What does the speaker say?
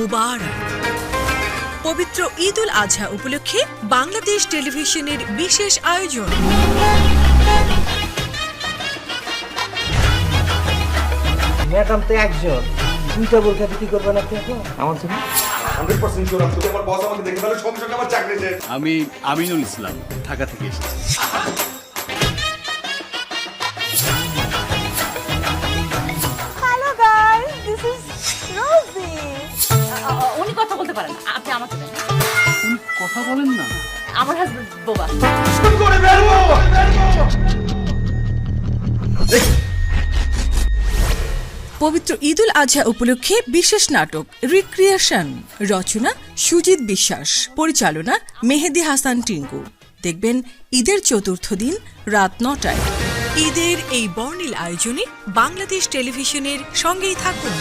মুবারক। পবিত্র ঈদ উল আজহা উপলক্ষে বাংলাদেশ টেলিভিশনের বিশেষ আয়োজন। ম্যাডাম তো একজন। দুইটা বোরখা বিক্রি করবেন আপনি এখন? আমার জন্য? আমি আমিনুল ইসলাম ঢাকা থেকে এসেছি। Hello guys this is Rosy বলতে পারেন আপনি আমাকে দেন কথা বলেন না। আমার হাজবেন্ড বোবা। করে বেরবো পবিত্র ঈদ উল আজহা উপলক্ষে বিশেষ নাটক রিক্রিয়েশন রচনা সুজিত বিশ্বাস পরিচালনা মেহেদি হাসান টিঙ্কু। দেখবেন ঈদের চতুর্থ দিন রাত নটায়। ঈদের এই বর্ণিল আয়োজনে বাংলাদেশ টেলিভিশনের সঙ্গেই থাকুন।